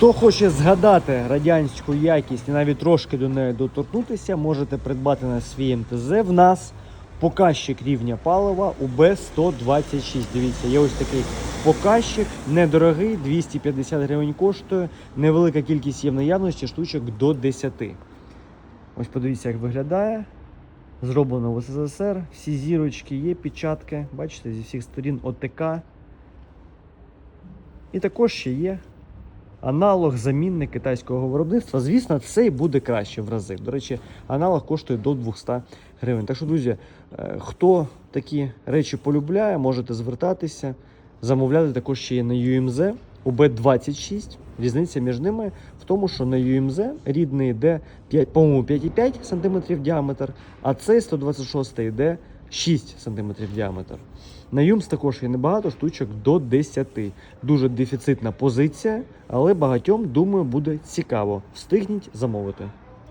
Хто хоче згадати радянську якість і навіть трошки до неї доторкнутися, можете придбати на свій МТЗ в нас показчик рівня палива УБ-126. Дивіться, є ось такий показчик, недорогий, 250 гривень коштує, невелика кількість є в наявності, штучок до 10. Ось подивіться, як виглядає. Зроблено в СССР, всі зірочки є, печатки, бачите, зі всіх сторін ОТК. І також ще є аналог замінник китайського виробництва. Звісно, цей буде краще в рази. До речі, аналог коштує до 200 гривень. Так що, друзі, е, хто такі речі полюбляє, можете звертатися. Замовляти також ще є на UMZ УБ26. Різниця між ними в тому, що на UMZ рідний йде 5, по-моєму, 5,5 см діаметр, а цей 126 йде 6 см діаметр. На Юмс також є небагато штучок до 10. Дуже дефіцитна позиція, але багатьом, думаю, буде цікаво. Встигніть замовити.